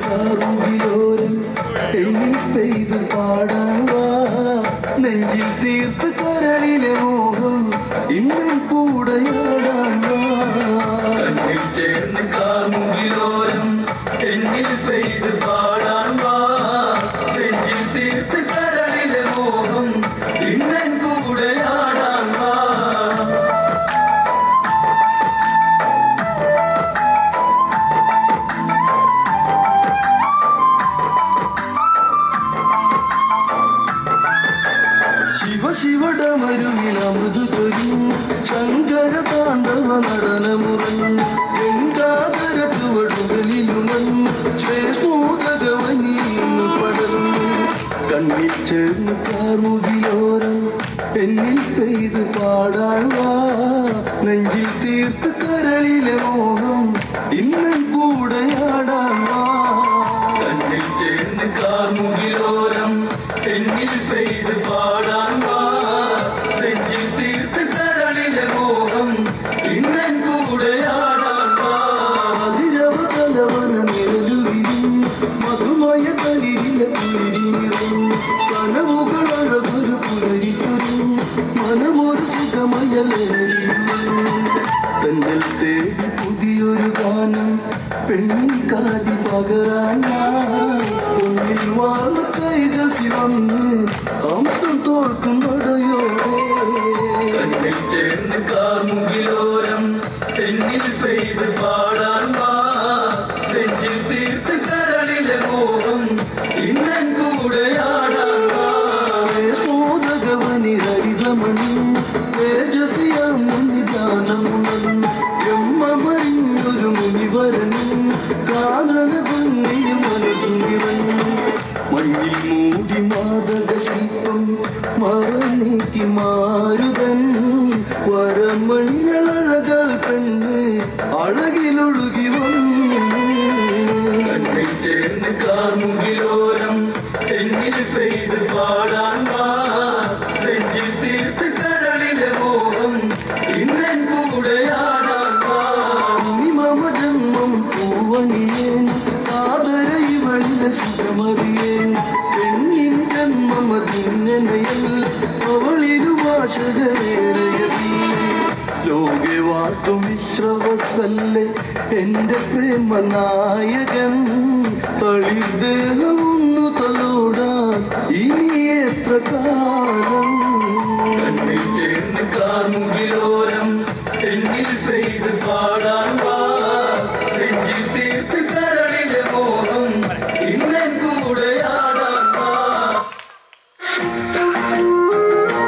കാറുകിലോരം എന്നിൽ പെയ്ത് പാടാൻ വാ. നെഞ്ചിൽ തീർത്ത് കരളിലെ മോഹം ഇന്നും കൂടെയാടാൻ വാ. ചേർന്ന് കാമുകിലോരം എന്നിൽ പെയ്ത് പാടാൻ നടനമുറയും ഗംഗാധര ചുവടുകളിലുണർന്നു ശ്വേഷ്മോദകവനിന്ന് പടർന്നു. കണ്ണിൽ ചേർന്ന് കാർമുകിലോരം എന്നിൽ പെയ്ത് പാടാൻ വാ. നെഞ്ചിൽ തീർത്ത് കരളിലെ മോഹം ഇന്നും കൂടെയാടാൻ കണ്ണിൽ ചേർന്ന് കാർമുകിലോരം തെന്നൽ തേടി പുതിയൊരു ഗാനം പെണ്ണിൻ കാതി പകരാൻ ഒന്നിൽ വാർന്ന കൈകസി വന്ന് ഹംസം തോൽക്കും നടയോടെ കണ്ണിൽ ചേർന്ന് കാർമുകിലോരം എന്നിൽ പെയ്ത് പാടാൻ നെഞ്ചിൽ തീർത്ത് കരളിലെ മോഹം ഇന്നൻ കൂടെയാടാൻ ഹരിതമണി കാനന ഭംഗിയും മനസ്സുനിറഞ്ഞു മഞ്ഞിൽ മൂടി മാതക ശില്പം മറനീക്കി മാരുതൻ. വരമഞ്ഞളഴകൾ പെണ്ണ് അഴകിലൊഴുകി ഇവളിലെ സുഖമറിയേൻ പെണ്ണിൻ ജന്മമതിന്നനയിൽ അവളിരു ഭാഷകളേറെയതില്ലേ ലോകെ വാർത്തു വിശ്രവസല്ലേ എന്റെ പ്രേമനായകൻ. തളിദ്ദേഹമൊന്നു തലോടാൻ ഇനി എത്ര കാലം കണ്ണിൽ ചേർന്ന് കാമുകിലോരം എന്നിൽ പെയ്ത് പാടാൻ